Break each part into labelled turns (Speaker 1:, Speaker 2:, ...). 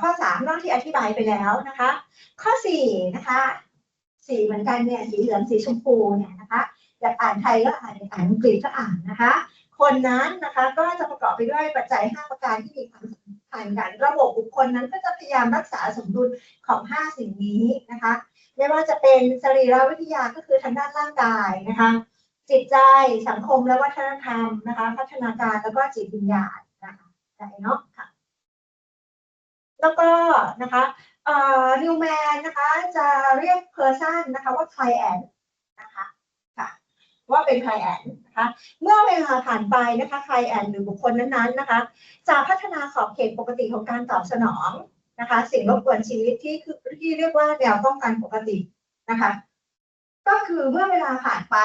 Speaker 1: ข้อสามนอกที่อธิบายไปแล้วนะคะ ข้อสี่นะคะสีเหมือนกันเนี่ยสีเหลืองสีชมพูเนี่ยนะคะอยากอ่านไทยก็อ่านอ่านอังกฤษก็อ่านนะคะ คนนั้นนะคะก็จะประกอบไปด้วยปัจจัย 5 ประการที่มีความสัมพันธ์กัน ระบบบุคคลนั้นก็จะพยายามรักษาสมดุลของ 5 สิ่งนี้นะคะไม่ว่าจะเป็นสรีรวิทยาก็คือทางด้านร่างกายนะคะ จิตใจสังคมและวัฒนธรรมนะคะ พัฒนาการแล้วก็จิตวิญญาณนะคะได้เนาะค่ะ แล้วก็นะคะเอ่อนิวแมนนะคะจะเรียกเพอร์ซันนะคะว่า client นะคะค่ะว่าเป็น client นะคะเมื่อเวลาผ่านไปนะคะ client หรือบุคคลนั้นๆนะคะจะพัฒนาขอบเขตปกติของการตอบสนองนะคะสิ่งรบกวนชีวิตที่คือที่เรียกว่าแนวป้องกันปกตินะคะ ก็คือเมื่อเวลาผ่านไป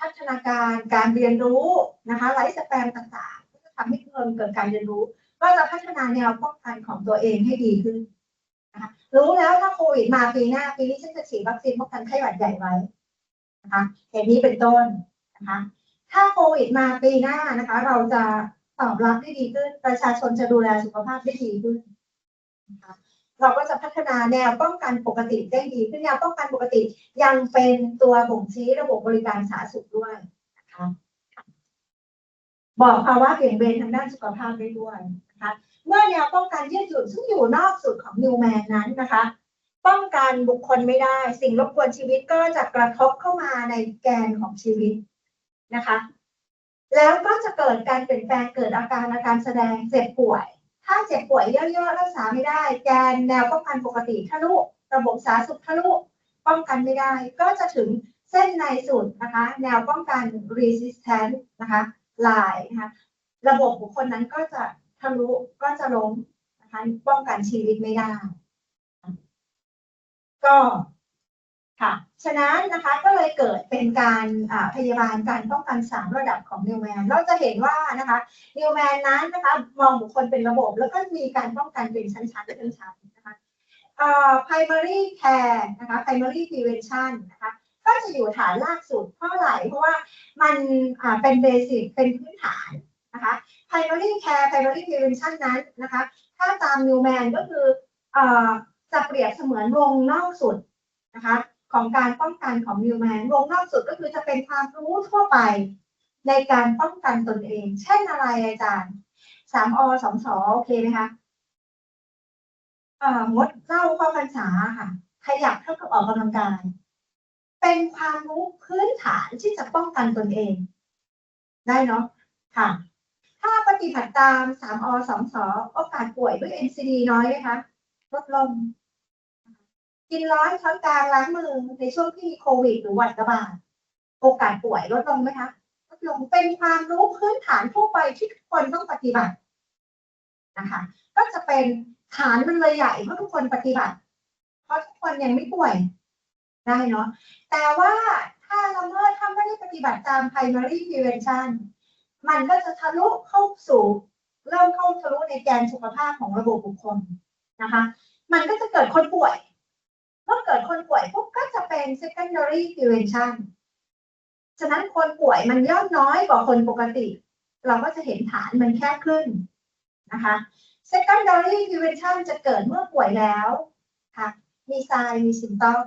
Speaker 1: พัฒนาการการเรียนรู้นะคะไลฟ์สแปนต่างๆก็จะทำให้เกิดเกิดการเรียนรู้ ก็จะพัฒนาแนวป้องกันของตัวเองให้ดีขึ้นนะคะรู้แล้วถ้าโควิดมาปีหน้าปีนี้ฉันจะฉีดวัคซีนป้องกันไข้หวัดใหญ่ไว้นะคะอย่างนี้เป็นต้นนะคะถ้าโควิดมาปีหน้านะคะ เราจะตอบรับได้ดีขึ้น ประชาชนจะดูแลสุขภาพได้ดีขึ้นนะคะเราก็จะพัฒนาแนวป้องกันปกติได้ดีขึ้นแนวป้องกันปกติ ยังเป็นตัวบ่งชี้ระบบบริการสาธารณสุขด้วยนะคะบอกภาวะเปลี่ยนเบนทางด้านสุขภาพได้ด้วย นะคะเมื่อแนวป้องกันยืดหยุ่นซึ่งอยู่นอกสุดของนิวแมนนั้นนะคะ ป้องกันบุคคลไม่ได้ สิ่งรบกวนชีวิตก็จะกระทบเข้ามาในแกนของชีวิตนะคะ แล้วก็จะเกิดการเปลี่ยนแปลงเกิดอาการอาการแสดงเจ็บป่วย ถ้าเจ็บป่วยเยอะๆรักษาไม่ได้ แกนแนวป้องกันปกติทะลุระบบสาธารณสุขทะลุป้องกันไม่ได้ ก็จะถึงเส้นในสุดนะคะ แนวป้องกัน resistance นะคะลายนะคะระบบบุคคลนั้นก็จะทะ ลุก็จะล้มนะคะป้องกันชีวิตไม่ได้ ก็ค่ะ ฉะนั้นนะคะก็เลยเกิดเป็นการอ่าพยาบาลการป้องกันสามระดับของนิวแมน เราจะเห็นว่านะคะนิวแมนนั้นนะคะมองบุคคลเป็นระบบแล้วก็มีการป้องกันเป็นชั้นๆเป็นชั้นนะคะอ่อ primary care นะคะ primary prevention นะคะก็จะอยู่ฐานลากสุดเพราะอะไรเพราะว่ามันอ่าเป็นเบสิกเป็นพื้นฐานนะคะ primary care primary prevention นั้นนะคะ ถ้าตามนิวแมนก็คืออจะเปรียบเสมือนวงนอกสุดนะคะของการป้องกันของนิวแมนวงนอกสุดก็คือจะเป็นความรู้ทั่วไป ในการป้องกันตนเอง เช่นอะไรอาจารย์สามอสองสอโอเคไหมคะงดเล้าข้าพรรษาค่ะ ขยับเท่ากับออกกำลังกาย เป็นความรู้พื้นฐานที่จะป้องกันตนเอง ได้เนาะค่ะ ถ้าปฏิบัติตามสามอสองสอโอกาสป่วยด้วย NCD น้อยไหมคะลดลง กินร้อนช้อนกลางล้างมือในช่วงที่มีโควิด หรือหวัดระบาดโอกาสป่วยลดลงไหมคะลดลงเป็นความรู้พื้นฐานทั่วไปที่ทุกคนต้องปฏิบัตินะคะ ก็จะเป็นฐานมันเลยใหญ่เพราะทุกคนปฏิบัติ เพราะทุกคนยังไม่ป่วยได้เนาะแต่ว่าถ้าละเมิดถ้าไม่ได้ปฏิบัติตาม primary prevention มันก็จะทะลุเข้าสู่ เริ่มเข้าทะลุในแกนสุขภาพของระบบบุคคลนะคะ มันก็จะเกิดคนป่วยเมื่อเกิดคนป่วยปุ๊บก็จะเป็น secondary prevention ฉะนั้นคนป่วยมันย่อมน้อยกว่าคนปกติ เราก็จะเห็นฐานมันแคบขึ้นนะคะ secondary prevention จะเกิดเมื่อป่วยแล้วค่ะมี sign มี symptom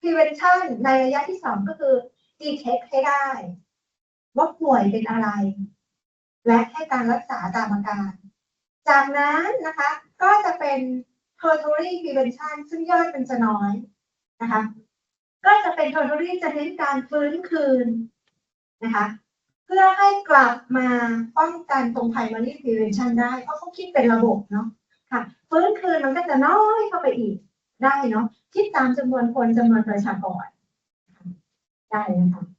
Speaker 1: prevention ในระยะที่สองก็คือ detect ให้ได้ ว่าป่วยเป็นอะไร และให้การรักษาตามอาการ จากนั้นนะคะก็จะเป็น tertiary prevention ซึ่งย่อยเป็นจะน้อยนะคะ ก็จะเป็น tertiary จะเน้นการฟื้นคืนนะคะเพื่อให้กลับมาป้องกันตรง primary prevention ได้ เพราะเขาคิดเป็นระบบเนาะค่ะฟื้นคืนมันก็จะน้อยเข้าไปอีกได้เนาะคิดตามจำนวนคนจำนวนประชากรได้นะคะ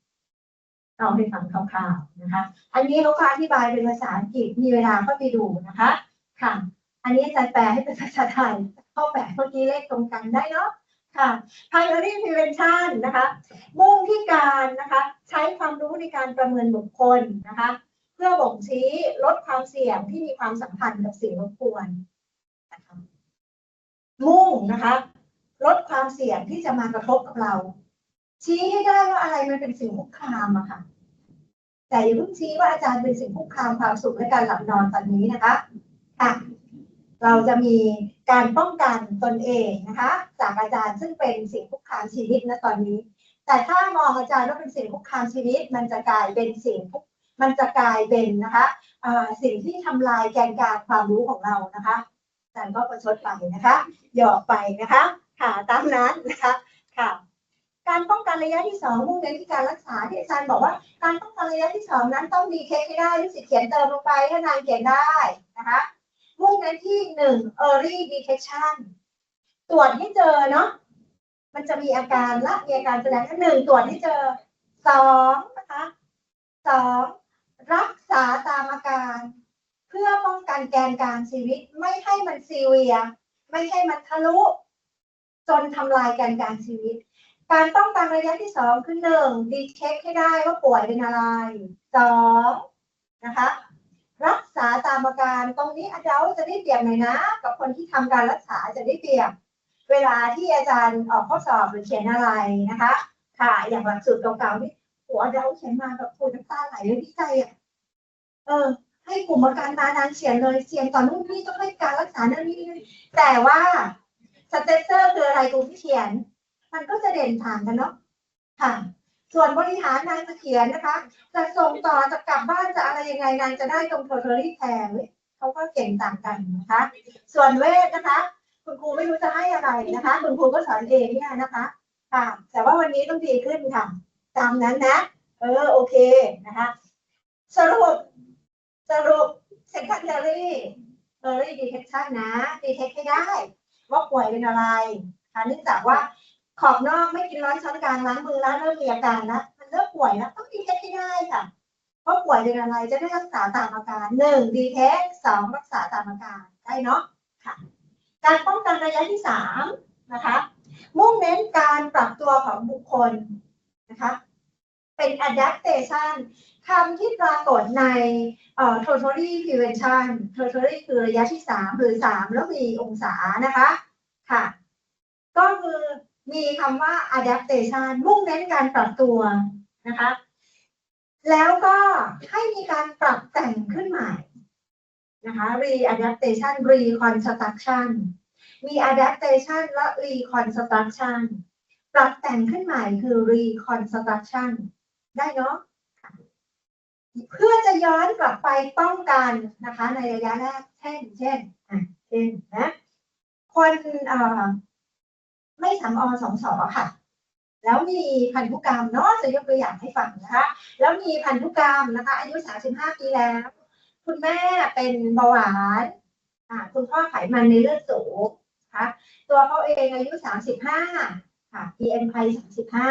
Speaker 1: เราให้ฟังคร่าวๆนะคะ อันนี้เขาก็อธิบายเป็นภาษาอังกฤษ มีเวลาก็ไปดูนะคะ ค่ะ อันนี้จารย์แปลให้เป็นภาษาไทยข้าแปะเมื่อกี้เลขตรงกันได้เนาะ ค่ะ primary prevention นะคะ มุ่งที่การนะคะ ใช้ความรู้ในการประเมินบุคคลนะคะ เพื่อบ่งชี้ลดความเสี่ยงที่มีความสัมพันธ์กับสิ่งรบกวนนะคะมุ่งนะคะ ลดความเสี่ยงที่จะมากระทบกับเรา ชี้ให้ได้ว่าอะไรมันเป็นสิ่งคุกคามอะค่ะ แต่อย่าเพิ่งชี้ว่าอาจารย์เป็นสิ่งคุกคามความสุขและการหลับนอนตอนนี้นะคะค่ะเราจะมีการป้องกันตนเองนะคะ จากอาจารย์ซึ่งเป็นสิ่งคุกคามชีวิตนะตอนนี้ แต่ถ้ามองอาจารย์ว่าเป็นสิ่งคุกคามชีวิต มันจะกลายเป็นสิ่งมันจะกลายเป็นนะคะสิ่งที่ทำลายแกนกลางความรู้ของเรานะคะอาจารย์ก็ประชดไปนะคะหยอกไปนะคะค่ะตามนั้นนะคะค่ะ การป้องกันระยะที่สองมุ่งเน้นที่การรักษาที่อาจารย์บอกว่า การป้องกันระยะที่สองนั้นต้องดีเทคให้ได้ลูกศิษย์เขียนเติมลงไปถ้านางเขียนได้นะคะมุ่งเน้นที่หนึ่ง early detection ตรวจให้เจอเนาะมันจะมีอาการละมีอาการแสดงหนึ่งตรวจให้เจอสองนะคะสองรักษาตามอาการ เพื่อป้องกันแกนกลารชีวิตไม่ให้มันซีเวีย ไม่ให้มันทะลุ จนทำลายแกนกลารชีวิต การป้องกันระยะที่สองคือหนึ่งดีเช็คให้ได้ว่าป่วยเป็นอะไรสองนะคะรักษาตามอาการตรงนี้อาจารย์จะได้เปรียบหน่อยนะ กับคนที่ทำการรักษาจะได้เปรียบเวลาที่อาจารย์ออกข้อสอบหรือเขียนอะไรนะคะ ค่ะ อย่างหลักสูตรเก่าๆนี่หัวอาจารย์เขียนมาแบบพูดน้ำตาไหลเลยดีใจอะเออ ให้กลุ่มอาการมานางเขียนเลยเขียนต่อนู่นนี่ต้องให้การรักษานั่นนี่นี่แต่ว่าสเตเซอร์คืออะไรครูที่เขียน มันก็จะเด่นต่างกันเนาะค่ะ ส่วนบริหารนางจะเขียนนะคะ จะส่งต่อจะกลับบ้านจะอะไรยังไงนางจะได้ตรงโทเทอรี่แทนเขาก็เก่งต่างกันนะคะ ส่วนเวทนะคะ คุณครูไม่รู้จะให้อะไรนะคะ คุณครูก็สอนเองเนี่ยนะคะ ค่ะ แต่ว่าวันนี้ต้องดีขึ้นค่ะ ตามนั้นนะ เออโอเคนะคะ สรุปสรุป secondary early detection นะ detect ให้ได้ ว่าป่วยเป็นอะไรค่ะเนื่องจากว่า ขอบนอกไม่กินร้อนช้อนกลางล้างมือล้วเริ่มมีอาการแล้วมันเริ่มป่วยแล้วต้อง detect ให้ได้ค่ะว่าป่วยเป็นอะไรจะได้รักษาตามอาการหนึ่ง detect สองรักษาตามอาการได้เนาะค่ะการป้องกันระยะที่สามนะคะมุ่งเน้นการปรับตัวของบุคคลนะคะเป็น adaptation คำที่ปรากฏในเอ่อ totally prevention totally คือระยะที่สามหรือสามแล้วมีองศานะคะค่ะ ก็คือ มีคำว่า adaptation มุ่งเน้นการปรับตัวนะคะ แล้วก็ให้มีการปรับแต่งขึ้นใหม่นะคะ readaptation reconstruction มี adaptation และ reconstruction ปรับแต่งขึ้นใหม่คือ reconstruction ได้เนาะเพื่อจะย้อนกลับไปป้องกันนะคะ ในระยะแรกเช่น เช่นอะเช่นนะคนเอ่อ ไม่สามอสองสอค่ะ แล้วมีพันธุกรรมเนาะจะยกตัวอย่างให้ฟังนะคะ แล้วมีพันธุกรรมนะคะ อายุ 35 ปีแล้ว คุณแม่เป็นเบาหวานคุณพ่อไขมันในเลือดสูงนะคะตัวเขาเองอายุ 35 ค่ะ BMI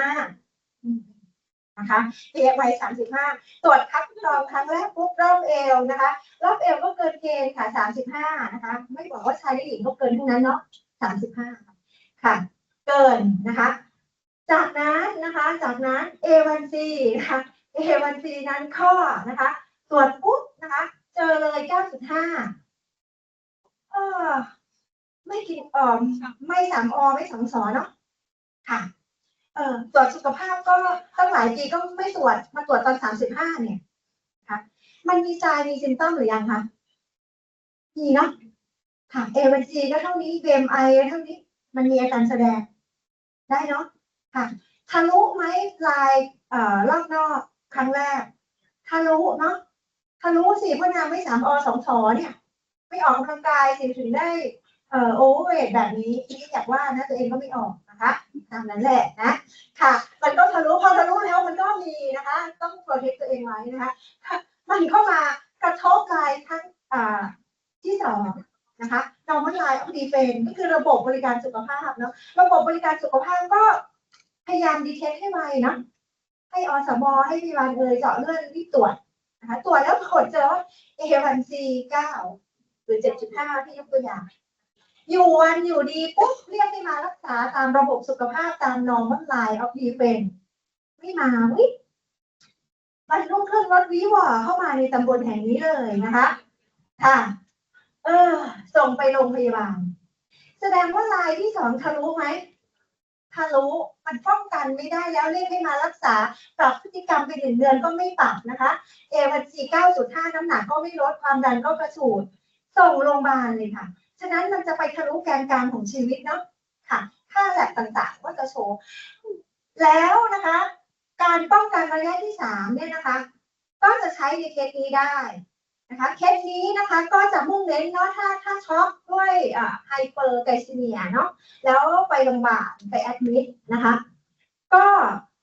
Speaker 1: 35 นะคะ BMI 35 ตรวจคัดกรองครั้งแรกปุ๊บรอบเอวนะคะ รอบเอวก็เกินเกณฑ์ค่ะ 35 นะคะ ไม่บอกว่าชายหรือหญิงก็เกินทั้งนั้นเนาะ 35 ค่ะ เกินนะคะ จากนั้นนะคะ จากนั้น A1C นะคะ A1C นั้นข้อนะคะ ตรวจปุ๊บนะคะ เจอเลย 9.5เออไม่กินเออไม่สามอไม่สองสอเนาะค่ะ เออตรวจสุขภาพก็ตั้งหลายปีก็ไม่ตรวจมาตรวจตอน35เนี่ยค่ะ มันมีใจมีซิมตอมหรือยังคะมีเนาะค่ะ A1C ก็เท่านี้ BMI ก็เท่านี้ มันมีอาการแสดงได้เนาะค่ะทะลุไหมลายเอ่อรอบนอกครั้งแรกทะลุเนาะทะลุสิเพราะนางไม่สามอสองสอเนี่ย ไม่ออกกำลังกายสิถึงได้เอ่อโอเวอร์เวทแบบนี้นี่อยากว่านะตัวเองก็ไม่ออกนะคะตามนั้นแหละนะค่ะ มันก็ทะลุพอทะลุแล้วมันก็มีนะคะ ต้องโปรเทคตัวเองไว้นะคะมันเข้ามากระทบลายทั้งอ่าที่สอง นะคะ normal line of defense ก็คือระบบบริการสุขภาพเนาะระบบบริการสุขภาพก็พยายามดีเทคให้ไวนะให้อสมให้พยาบาลเอ่ยเจาะเลือดรีบตรวจนะคะตรวจแล้วปรากฏเจอว่า A1C 9หรือ 7.5 ที่ยกตัวอย่าง อยู่วันอยู่ดีปุ๊บเรียกให้มารักษาตามระบบสุขภาพตาม normal line of defense ไม่มาวิวันรุ่งขึ้นรถวิวอเข้ามาในตำบลแห่งนี้เลยนะคะ ค่ะ เออ ส่งไปโรงพยาบาล แสดงว่าลายที่สองทะลุไหมทะลุมันป้องกันไม่ได้แล้วเรียกให้มารักษา ปรับพฤติกรรมไปหนึ่งเดือนก็ไม่ปรับนะคะ เอวันซีเก้าจุดห้าน้ำหนักก็ไม่ลดความดันก็กระฉูดส่งโรงพยาบาลเลยค่ะ ฉะนั้นมันจะไปทะลุแกนกลางของชีวิตเนาะค่ะ ค่าแลบต่างๆ ก็จะโชว์ แล้วนะคะ การป้องกันระยะที่สามเนี่ยนะคะ ก็จะใช้ในเคสนี้ได้ นะคะเคสนี้นะคะก็จะมุ่งเน้นเนาะถ้าถ้าช็อกด้วยไฮเปอร์ไกซีเมียเนาะแล้วไปโรงพยาบาลไปแอดมิดนะคะ ก็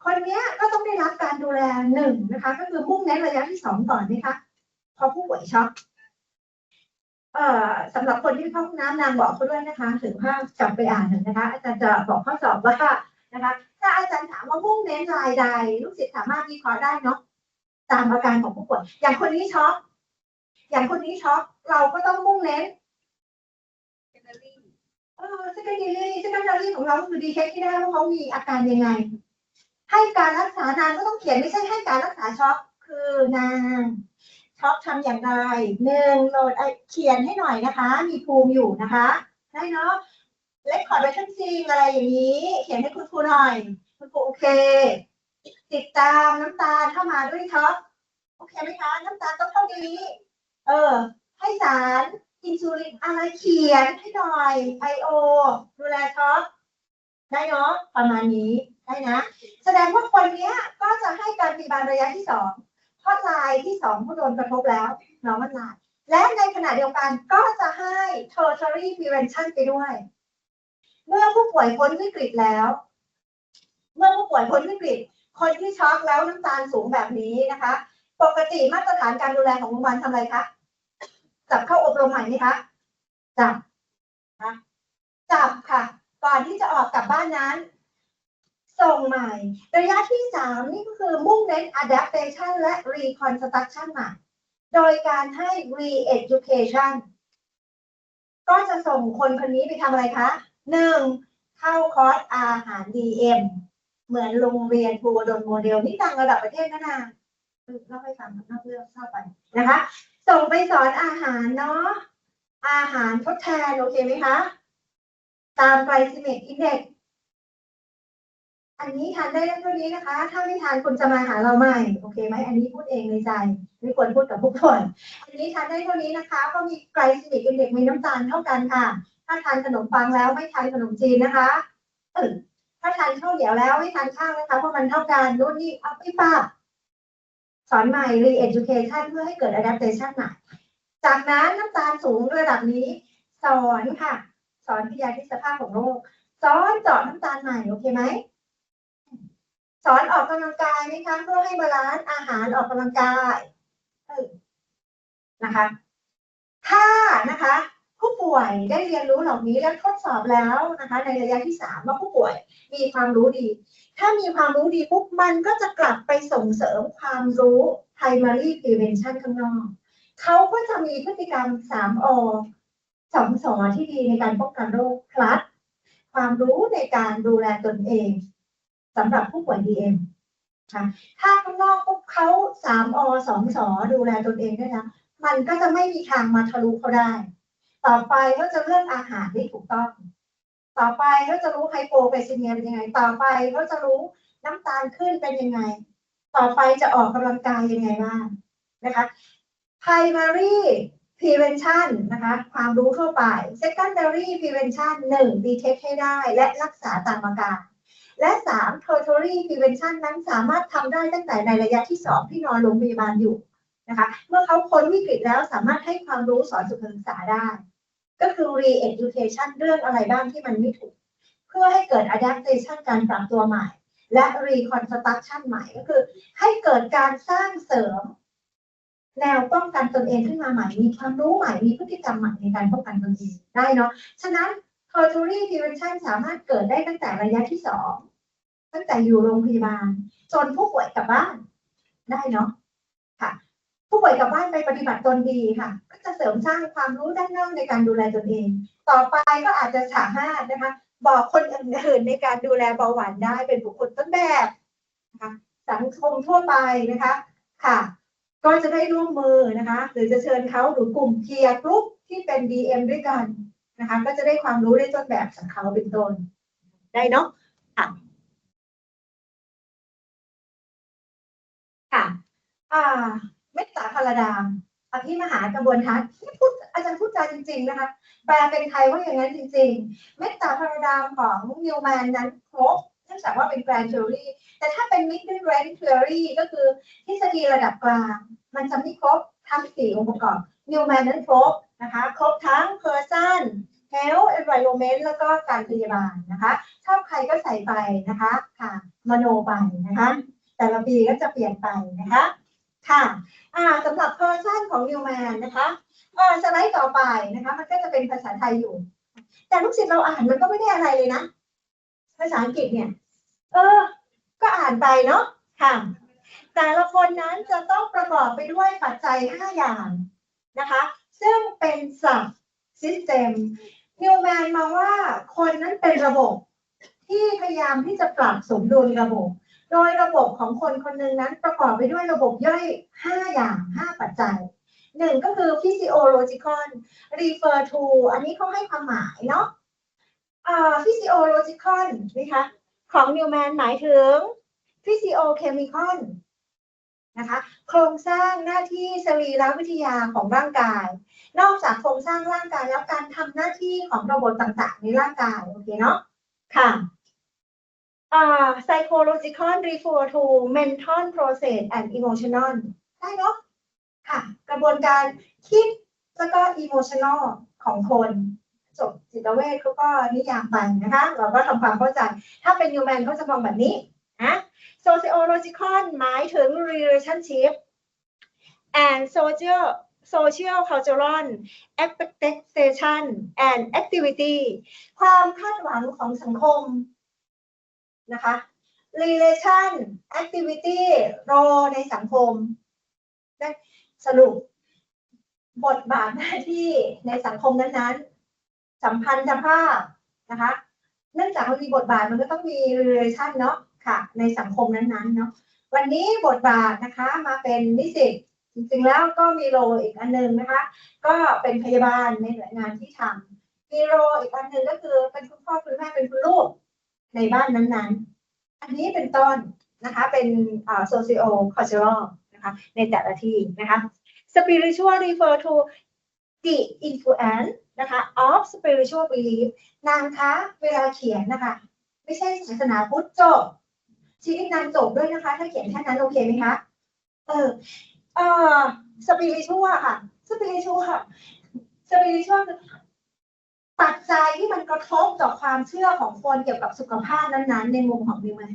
Speaker 1: คนนี้ก็ต้องได้รับการดูแลหนึ่งนะคะ ก็คือมุ่งเน้นระยะที่สองก่อนนะคะพอผู้ป่วยช็อกเอ่อสำหรับคนที่เข้าห้องน้ำนางบอกเขาด้วยนะคะถึงภาพกลับไปอ่านหนึ่งนะคะ อาจารย์จะบอกข้อสอบว่านะคะ ถ้าอาจารย์ถามว่ามุ่งเน้นรายใด ลูกศิษย์สามารถวิเคราะห์ได้เนาะตามอาการของผู้ป่วยอย่างคนนี้ช็อก อย่างคนนี้ช็อกเราก็ต้องมุ่งเน้นเออ secondary secondary ของเราคือดีเทคที่ได้ว่าเขามีอาการยังไง ให้การรักษานางก็ต้องเขียนไม่ใช่ให้การรักษาช็อกคือนางช็อกทำอย่างไรหนึ่งโหลดไอเขียนให้หน่อยนะคะ มีภูมิอยู่นะคะได้เนาะเลคคอร์ดไวชั่นซิงอะไรอย่างนี้ เขียนให้คุณครูหน่อย คุณครูโอเค ติดตามน้ำตาลเข้ามาด้วยช็อกโอเคไหมคะ น้ำตาลต้องเท่านี้ เออ ให้สารอินซูลินอะไรเขียนให้หน่อยไอโอดูแลช็อกได้เนาะประมาณนี้ได้นะ แสดงว่าคนเนี้ยก็จะให้การพยาบาลระยะที่สองเพราะลายที่สองผู้โดนกระทบแล้วน้องมันลายและในขณะเดียวกันก็จะให้ tertiary prevention ไปด้วย เมื่อผู้ป่วยพ้นวิกฤตแล้ว เมื่อผู้ป่วยพ้นวิกฤต คนที่ช็อกแล้วน้ำตาลสูงแบบนี้นะคะ ปกติมาตรฐานการดูแลของโรงพยาบาลทำอะไรคะ จับเข้าอบรมใหม่ไหมคะจับนะจับค่ะ ก่อนที่จะออกกลับบ้านนั้น ส่งใหม่ ระยะที่สามนี่ก็คือมุ่งเน้น adaptation และ reconstruction ใหม่ โดยการให้ re-education ก็จะส่งคนคนนี้ไปทำอะไรคะหนึ่งเข้าคอร์สอาหาร DM เหมือนโรงเรียนภูวดลโมเดลนี่ดังระดับประเทศนะนะเออเล่าให้ฟังนอกเรื่องเข้าไปนะคะ ส่งไปสอนอาหารเนาะอาหารทดแทนโอเคไหมคะ ตามไกลซิเมกอินเด็กอันนี้ทานได้เท่านี้นะคะ ถ้าไม่ทานคุณจะมาหาเราใหม่โอเคไหมอันนี้พูดเองในใจไม่ควรพูดกับผู้คนอันนี้ทานได้เท่านี้นะคะก็มีไกลซิเมิกอินเด็กมีน้ำตาลเท่ากันค่ะ ถ้าทานขนมปังแล้วไม่ทานขนมจีนนะคะถ้าทานข้าวเหนียวแล้วไม่ทานข้าวนะคะเพราะมันเท่ากันนู่นนี่เอาพี่ป้าบ สอนใหม่ re-education เพื่อให้เกิด adaptation ใหม่จากนั้นน้ำตาลสูงระดับนี้ สอนค่ะ สอนพยาธิสภาพของโรคสอนเจาะน้ำตาลใหม่โอเคไหมสอนออกกำลังกายไหมคะเพื่อให้บาลานซ์อาหารออกกำลังกายนะคะ ถ้านะคะ ผู้ป่วยได้เรียนรู้เหล่านี้และทดสอบแล้วนะคะ ในระยะที่สามว่าผู้ป่วยมีความรู้ดี ถ้ามีความรู้ดีปุ๊บมันก็จะกลับไปส่งเสริมความรู้ primary prevention ข้างนอกเขาก็จะมีพฤติกรรมสามอสองสอที่ดีในการป้องกันโรค plus ความรู้ในการดูแลตนเองสำหรับผู้ป่วย DM ค่ะถ้าข้างนอกปุ๊บเขาสามอสองสอดูแลตนเองได้แล้วมันก็จะไม่มีทางมาทะลุเขาได้ ต่อไปเขาจะเลือกอาหารที่ถูกต้อง ต่อไปเขาจะรู้ไฮโปไกลซีเมียเป็นยังไง ต่อไปเขาจะรู้น้ำตาลขึ้นเป็นยังไง ต่อไปจะออกกำลังกายยังไงบ้างนะคะ primary prevention นะคะ ความรู้ทั่วไป secondary prevention หนึ่ง detect ให้ได้ และรักษาตามอาการ และสาม tertiary prevention นั้นสามารถทำได้ตั้งแต่ในระยะที่สองที่นอนโรงพยาบาลอยู่นะคะ เมื่อเขาพ้นวิกฤตแล้วสามารถให้ความรู้สอนสุขศึกษาได้ ก็คือ re-education เรื่องอะไรบ้างที่มันไม่ถูก เพื่อให้เกิด adaptation การปรับตัวใหม่ และ reconstruction ใหม่ก็คือ ให้เกิดการสร้างเสริม แนวป้องกันตนเองขึ้นมาใหม่ มีความรู้ใหม่ มีพฤติกรรมใหม่ในการป้องกันตนเองได้เนาะ ฉะนั้น tertiary prevention สามารถเกิดได้ตั้งแต่ระยะที่สองตั้งแต่อยู่โรงพยาบาล จนผู้ป่วยกลับบ้านได้เนาะค่ะ ผู้ป่วยกลับบ้านไปปฏิบัติตนดีค่ะ ก็จะเสริมสร้างความรู้ด้านนอกในการดูแลตนเอง ต่อไปก็อาจจะสามารถนะคะบอกคนอื่นๆในการดูแลเบาหวานได้เป็นบุคคลต้นแบบนะคะสังคมทั่วไปนะคะค่ะ ก็จะได้ร่วมมือนะคะ หรือจะเชิญเขาหรือกลุ่มเพียร์กรุ๊ปที่เป็น DM ด้วยกันนะคะ ก็จะได้ความรู้ได้ต้นแบบจากเขาเป็นต้น ได้เนาะค่ะค่ะอ่าาพาราดามอภิมหากระบวนทัศน์ที่พูดอาจารย์พูดจาจริง ๆ นะคะ แปลเป็นไทยว่าอย่างนั้นจริง ๆ เมตตาพาราดามของนิวแมนนั้นครบเนื่องจากว่าเป็นแกรนด์เทอรี่ แต่ถ้าเป็นมิดเดิลแกรนด์เทอรี่ก็คือทฤษฎีระดับกลาง มันจะไม่ครบทั้งสี่องค์ประกอบนิวแมนนั้นครบนะคะ ครบทั้ง person health environment แล้วก็การพยาบาลนะคะชอบใครก็ใส่ไปนะคะค่ะมโนไปนะคะ แต่ละปีก็จะเปลี่ยนไปนะคะ ค่ะอ่าสำหรับ person ของ Newman นะคะอ่าสไลด์ต่อไปนะคะมันก็จะเป็นภาษาไทยอยู่ แต่ลูกศิษย์เราอ่านมันก็ไม่ได้อะไรเลยนะ ภาษาอังกฤษเนี่ย เออ ก็อ่านไปเนาะค่ะ แต่ละคนนั้นจะต้องประกอบไปด้วยปัจจัย 5 อย่างนะคะ ซึ่งเป็นสับ system นิวแมนมองว่าคนนั้นเป็นระบบที่พยายามที่จะปรับสมดุลระบบ โดยระบบของคนคนหนึ่งนั้นประกอบไปด้วยระบบย่อย 5 อย่าง 5 ปัจจัยหนึ่งก็คือ physiological refer to อันนี้เขาให้ความหมายเนาะอ่า physiological นะคะของ Newman หมายถึง physiochemical นะคะโครงสร้างหน้าที่สรีรวิทยาของร่างกาย นอกจากโครงสร้างร่างกายแล้วการทำหน้าที่ของระบบต่างๆ ในร่างกายโอเคเนาะค่ะ อ่า psychological refer to mental process and emotional ได้เนาะค่ะ กระบวนการคิดแล้วก็ emotional ของคนจบจิตเวชเขาก็นิยามไปนะคะ เราก็ทำความเข้าใจ ถ้าเป็น human เขาจะมองแบบนี้นะ sociological หมายถึง relationship and social social cultural expectation and activity ความคาดหวังของสังคม นะคะ relation activity role ในสังคมได้สรุป บทบาทหน้าที่ในสังคมนั้นๆ สัมพันธภาพนะคะ เนื่องจากมันมีบทบาทมันก็ต้องมี relation เนาะค่ะ ในสังคมนั้นๆเนาะวันนี้บทบาทนะคะมาเป็นนิสิตจริงๆแล้วก็มีโรอีกอันหนึงนะคะ ก็เป็นพยาบาลในหน่วยงานที่ทำมีโรอีกอันหนึ่งก็คือเป็นคุณพ่อคุณแม่เป็นคุณลูก ในบ้านนั้นๆ อันนี้เป็นต้นนะคะเป็นอ่า socio cultural นะคะในแต่ละที่นะคะ spiritual refer to the influence นะคะ of spiritual belief นางคะเวลาเขียนนะคะ ไม่ใช่ศาสนาพุทธจบชีวิตนางจบด้วยนะคะ ถ้าเขียนแค่นั้นโอเคไหมคะ เออเอ่อ spiritual ค่ะ spiritual ค่ะ spiritual ปัจจัยที่มันกระทบต่อความเชื่อของคนเกี่ยวกับสุขภาพนั้นๆ ในมุมของดิวแมน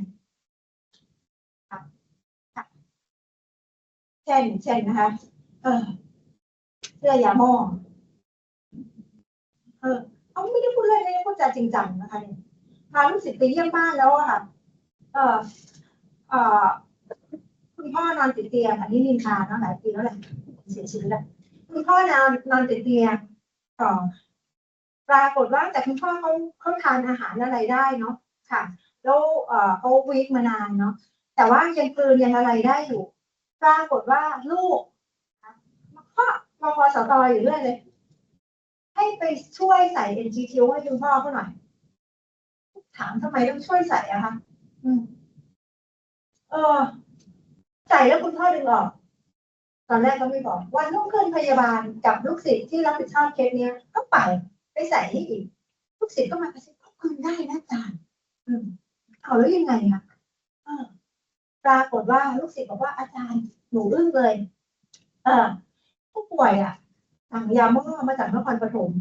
Speaker 1: เช่น เช่นนะคะ เออเสื้อยาหม้อเออเขาไม่ได้พูดเล่นเลยพูดจาจริงจังนะคะเนี่ยพาลูกศิษย์ไปเยี่ยมบ้านแล้วอะค่ะ เออเออคุณพ่อนอนติดเตียง อันนี้นินทาเนาะหลายปีแล้วแหละเสียชีวิตแล้วคุณพ่อนอนนอนติดเตียงต่อ ปรากฏว่าแต่คุณพ่อเขาเขาทานอาหารอะไรได้เนาะค่ะ แล้วเขาวีคมานานเนาะแต่ว่ายังกลืนยังอะไรได้อยู่ ปรากฏว่าลูกพ่อมาพอสตออยู่เรื่อยเลย ให้ไปช่วยใส่ NGT ให้คุณพ่อเขาหน่อย ถามทำไมต้องช่วยใส่อะคะอืมเออใส่แล้วคุณพ่อดึงออก ตอนแรกก็ไม่บอก วันรุ่งขึ้นพยาบาลกับลูกศิษย์ที่รับผิดชอบเคสเนี้ยก็ไป ไปใส่ให้อีกลูกศิษย์ก็มากระซิบคืนได้นะอาจารย์เอาแล้วยังไงอะปรากฏว่าลูกศิษย์บอกว่าอาจารย์หนูอึ้งเลย เออผู้ป่วยอะสั่งยาหม้อมาจากนครปฐม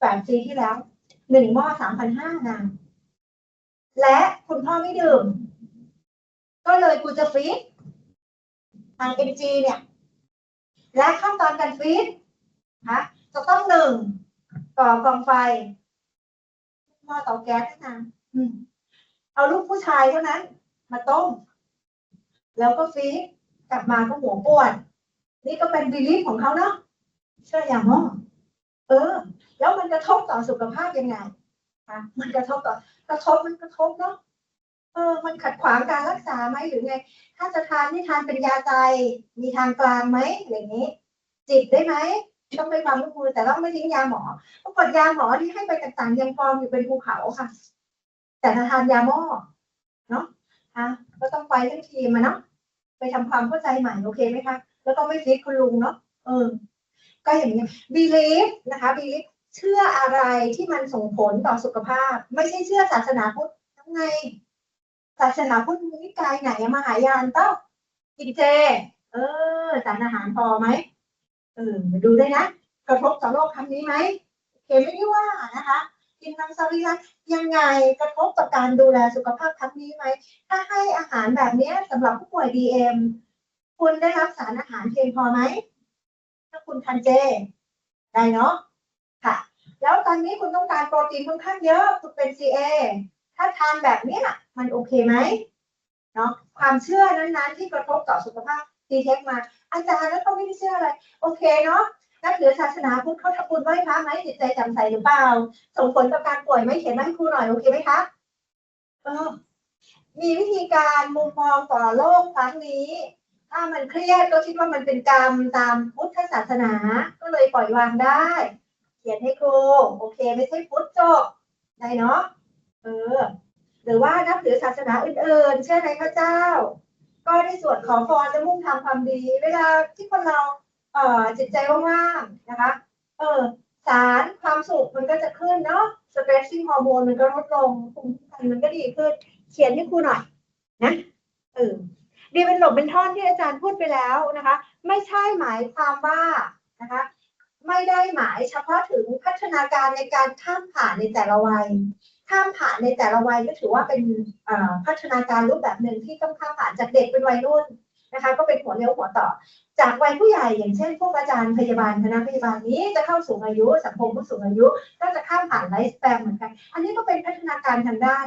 Speaker 1: แปดปีที่แล้วหนึ่งหม้อสามพันห้านางและคุณพ่อไม่ดื่ม ก็เลยกูจะฟีดทางเอ็นจีเนี่ย และขั้นตอนการฟีดนะ จะต้องหนึ่งก่อกองไฟหม้อเตาแก๊สนะอืมเอาลูกผู้ชายเท่านั้น มาต้ม แล้วก็ฟีดกลับมาก็หัวปวด นี่ก็เป็นบิลีฟของเขาเนาะเชื่ออย่างม้อเออ แล้วมันกระทบต่อสุขภาพยังไงคะมันกระทบต่อกระทบมันกระทบเนาะเออ มันขัดขวางการรักษาไหมหรือไง ถ้าจะทานนี่ทานเป็นยาใจ มีทางกลางไหมอะไรอย่างนี้ จิบได้ไหม ต้องไปความร่วมมือแต่ต้องไม่ทิ้งยาหมอปรากฏยาหมอที่ให้ไปต่างๆยังกองอยู่เป็นภูเขาค่ะ แต่ถ้าทานยาหม้อเนาะฮะก็ต้องไปทั้งทีมาเนาะไปทำความเข้าใจใหม่โอเคไหมคะแล้วก็ไม่ฟิตคุณลุงเนาะเออ ก็อย่างนี้ believe นะคะ belief เชื่ออะไรที่มันส่งผลต่อสุขภาพ ไม่ใช่เชื่อศาสนาพุทธทั้งไงศาสนาพุทธมีนิกายไหนมหายานเต้ากินเจ เออสารอาหารพอไหม เออมาดูด้วยนะ กระทบต่อโลกครั้งนี้ไหมโอเคไม่ได้ว่านะคะกินมังสวิรัตยังไงกระทบต่อการดูแลสุขภาพครั้งนี้ไหม ถ้าให้อาหารแบบนี้สำหรับผู้ป่วย DM คุณได้รับสารอาหารเพียงพอไหม ถ้าคุณทานเจ ได้เนาะค่ะ แล้วตอนนี้คุณต้องการโปรตีนค่อนข้างเยอะคุณเป็น CA ถ้าทานแบบนี้มันโอเคไหมเนาะความเชื่อนั้นๆที่กระทบต่อสุขภาพ ดีเทคมา อาจารย์แล้วเขาไม่ได้เชื่ออะไร โอเคเนาะนักเหนือศาสนาพุทธเขาทำบุญไหว้พระไหมจิตใจจ่มใสหรือเปล่า ส่งผลต่อการป่วยไหมเขียนมาให้ครูหน่อยโอเคไหมคะเออมีวิธีการมุมมองต่อโลกครั้งนี้ ถ้ามันเครียดก็คิดว่ามันเป็นกรรมตามพุทธศาสนา ก็เลยปล่อยวางได้ เขียนให้ครูโอเค ไม่ใช่พุทธจบได้เนาะเออหรือว่านับถือศาสนาอื่นๆเชื่อในพระเจ้า ก็ได้สวดขอพรจะมุ่งทำความดี เวลาที่คนเราเอ่อจิตใจว่างๆนะคะ เออสารความสุขมันก็จะขึ้นเนาะสเตรสซิ่งฮอร์โมนมันก็ลดลงภูมิคุ้มกันมันก็ดีขึ้น เขียนให้ครูหน่อยนะเออดีเป็นหลบเป็นท่อนที่อาจารย์พูดไปแล้วนะคะ ไม่ใช่หมายความว่านะคะ ไม่ได้หมายเฉพาะถึงพัฒนาการในการข้ามผ่านในแต่ละวัย ข้ามผ่านในแต่ละวัยก็ถือว่าเป็นพัฒนาการรูปแบบหนึ่งที่ต้องข้ามผ่านจากเด็กเป็นวัยรุ่นนะคะก็เป็นหัวเลี้ยวหัวต่อ จากวัยผู้ใหญ่อย่างเช่น พวกอาจารย์พยาบาลคณะพยาบาลนี้จะเข้าสูงอายุ สังคมผู้สูงอายุ ก็จะข้ามผ่านไลฟ์สเปนเหมือนกัน อันนี้ก็เป็นพัฒนาการทางด้าน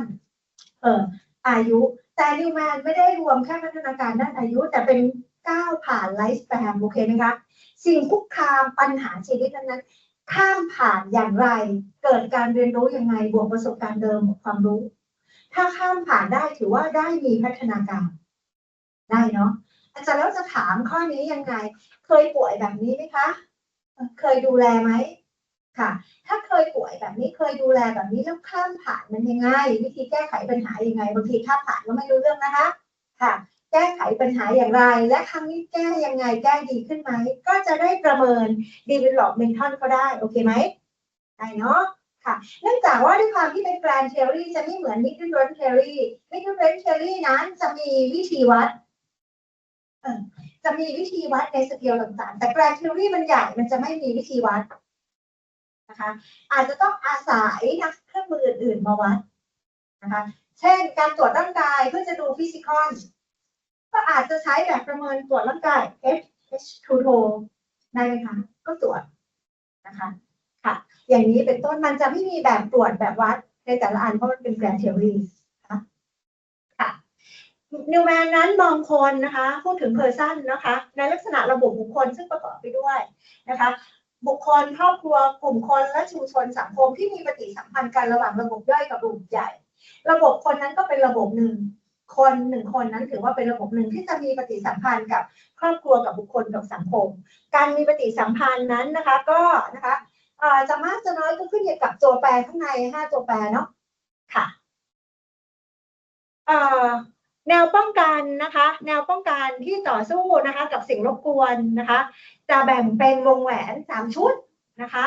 Speaker 1: เอ่ออายุแต่นิวแมนไม่ได้รวมแค่พัฒนาการด้านอายุ แต่เป็นก้าวผ่านไลฟ์สเปนโอเคไหมคะสิ่งคุกคามปัญหาชีวิตนั้น ข้ามผ่านอย่างไร เกิดการเรียนรู้ยังไงบวกประสบการณ์เดิมบวกความรู้ ถ้าข้ามผ่านได้ถือว่าได้มีพัฒนาการ ได้เนาะอาจารย์แล้วจะถามข้อนี้ยังไง เคยป่วยแบบนี้ไหมคะเอ่อเคยดูแลไหมค่ะ ถ้าเคยป่วยแบบนี้เคยดูแลแบบนี้แล้วข้ามผ่านมันยังไงวิธีแก้ไขปัญหายังไงบางทีข้ามผ่านก็ไม่รู้เรื่องนะคะ ค่ะ แก้ไขปัญหาอย่างไร และครั้งนี้แก้ยังไงแก้ดีขึ้นไหม ก็จะได้ประเมิน developmental ก็ได้ โอเคไหมได้เนาะค่ะ เนื่องจากว่าด้วยความที่เป็น grand theory จะไม่เหมือน middle range theory middle range theory นั้นจะมีวิธีวัดจะมีวิธีวัดในสเกลต่างๆ แต่ grand theory มันใหญ่ มันจะไม่มีวิธีวัดนะคะอาจจะต้องอาศัยนักเครื่องมืออื่นๆมาวัดนะคะ เช่น การตรวจร่างกายเพื่อจะดูฟิสิกอล ก็อาจจะใช้แบบประเมินตรวจร่างกาย H H2 o ได้ไหมคะก็ตรวจนะคะ ค่ะ อย่างนี้เป็นต้นมันจะไม่มีแบบตรวจแบบวัดในแต่ละอันเพราะมันเป็น grand theory นะคะค่ะนิวแมนนั้นมองคนนะคะ พูดถึงเพอร์ซันนะคะ ในลักษณะระบบบุคคลซึ่งประกอบไปด้วยนะคะ บุคคลครอบครัวกลุ่มคนและชุมชนสังคมที่มีปฏิสัมพันธ์กันระหว่างระบบย่อยกับระบบใหญ่ ระบบคนนั้นก็เป็นระบบหนึ่ง คนหนึ่งคนนั้นถือว่าเป็นระบบหนึ่งที่จะมีปฏิสัมพันธ์กับครอบครัวกับบุคคลกับสังคม การมีปฏิสัมพันธ์นั้นนะคะ ก็นะคะจะมากจะน้อยก็ขึ้นอยู่กับตัวแปรข้างในห้าตัวแปรเนาะค่ะแนวป้องกันนะคะ แนวป้องกันที่ต่อสู้นะคะ กับสิ่งรบกวนนะคะ จะแบ่งเป็นวงแหวนสามชุดนะคะ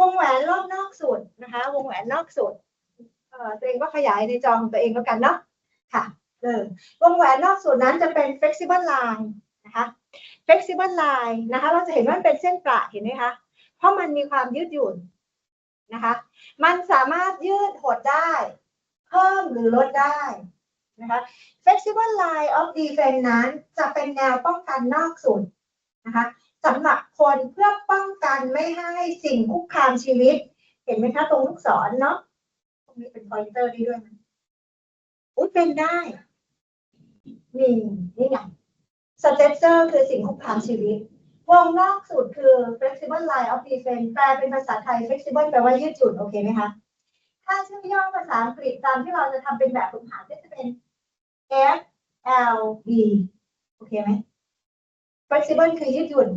Speaker 1: วงแหวนรอบนอกสุดนะคะ วงแหวนนอกสุดตัวเองก็ขยายในจองตัวเองแล้วกันเนาะ ค่ะเออวงแหวนนอกสุดนั้นจะเป็น flexible line นะคะ flexible line นะคะ เราจะเห็นว่ามันเป็นเส้นประเห็นไหมคะ เพราะมันมีความยืดหยุ่นนะคะ มันสามารถยืดหดได้ เพิ่มหรือลดได้นะคะ flexible line of defense นั้นจะเป็นแนวป้องกันนอกสุดนะคะสำหรับคนเพื่อป้องกันไม่ให้สิ่งคุกคามชีวิต เห็นไหมคะตรงลูกศรเนาะตรงนี้เป็น pointer ได้ด้วยไหม อุ้ยเป็นได้นี่นี่ไง stressor คือสิ่งคุกคามชีวิต วงนอกสุดคือ flexible line of defense แปลเป็นภาษาไทย flexible แปลว่ายืดหยุ่นโอเคไหมคะ ถ้าชื่อย่อภาษาอังกฤษตามที่เราจะทำเป็นแบบฝึกหัดก็จะเป็น F L B โอเคไหม flexible คือยืดหยุ่น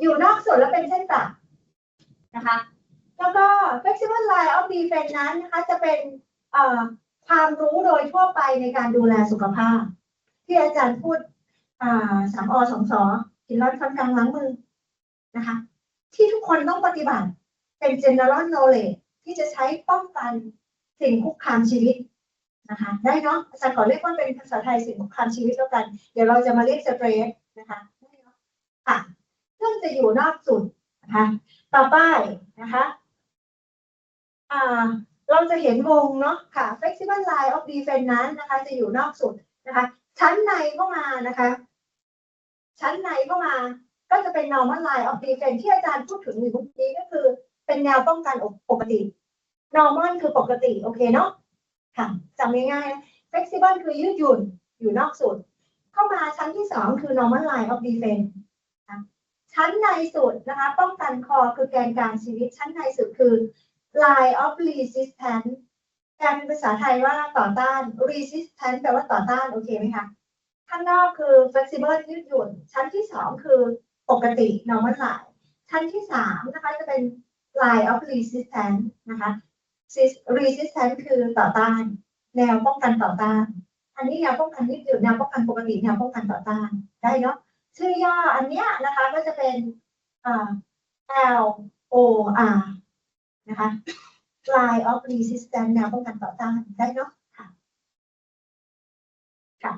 Speaker 1: อยู่นอกส่วนแล้วเป็นเส้นประนะคะ แล้วก็ flexible line of defense นั้นนะคะจะเป็นเอ่อ ความรู้โดยทั่วไปในการดูแลสุขภาพ ที่อาจารย์พูดสามอสองสอหินร้อนฟันกลางล้างมือนะคะ ที่ทุกคนต้องปฏิบัติเป็น general knowledge ที่จะใช้ป้องกันสิ่งคุกคามชีวิตนะคะได้เนาะอาจารย์ขอเรียกว่าเป็นภาษาไทยสิ่งคุกคามชีวิตแล้วกัน เดี๋ยวเราจะมาเรียกสเตรสนะคะได้เนาะค่ะซึ่งจะอยู่นอกสุดนะคะต่อไปนะคะ เราจะเห็นวงเนาะค่ะ flexible line of defense นั้นนะคะ จะอยู่นอกสุดนะคะ ชั้นในเข้ามานะคะ ชั้นในเข้ามาก็จะเป็น normal line of defense ที่อาจารย์พูดถึงอยู่เมื่อกี้ก็คือ เป็นแนวป้องกันปกติ normal คือปกติ โอเคเนาะค่ะจำง่ายๆนะ flexible คือยืดหยุ่นอยู่นอกสุด เข้ามาชั้นที่สองคือ normal line of defense ชั้นในสุดนะคะ ป้องกันคอคือแกนกลางชีวิต ชั้นในสุดคือ line of resistance แปลเป็นภาษาไทยว่าต่อต้าน resistance แปลว่าต่อต้าน โอเคไหมคะข้างนอกคือ flexible ยืดหยุ่น ชั้นที่สองคือปกติ normal line ชั้นที่สามนะคะจะเป็น line of resistance นะคะ resistance คือต่อต้าน แนวป้องกันต่อต้าน อันนี้แนวป้องกันยืดหยุ่นแนวป้องกันปกติแนวป้องกันต่อต้านได้เนาะชื่อย่ออันเนี้ยนะคะก็จะเป็นอ่า L O R นะคะ fly of resistance แนวป้องกันต่อต้านได้เนาะค่ะค่ะ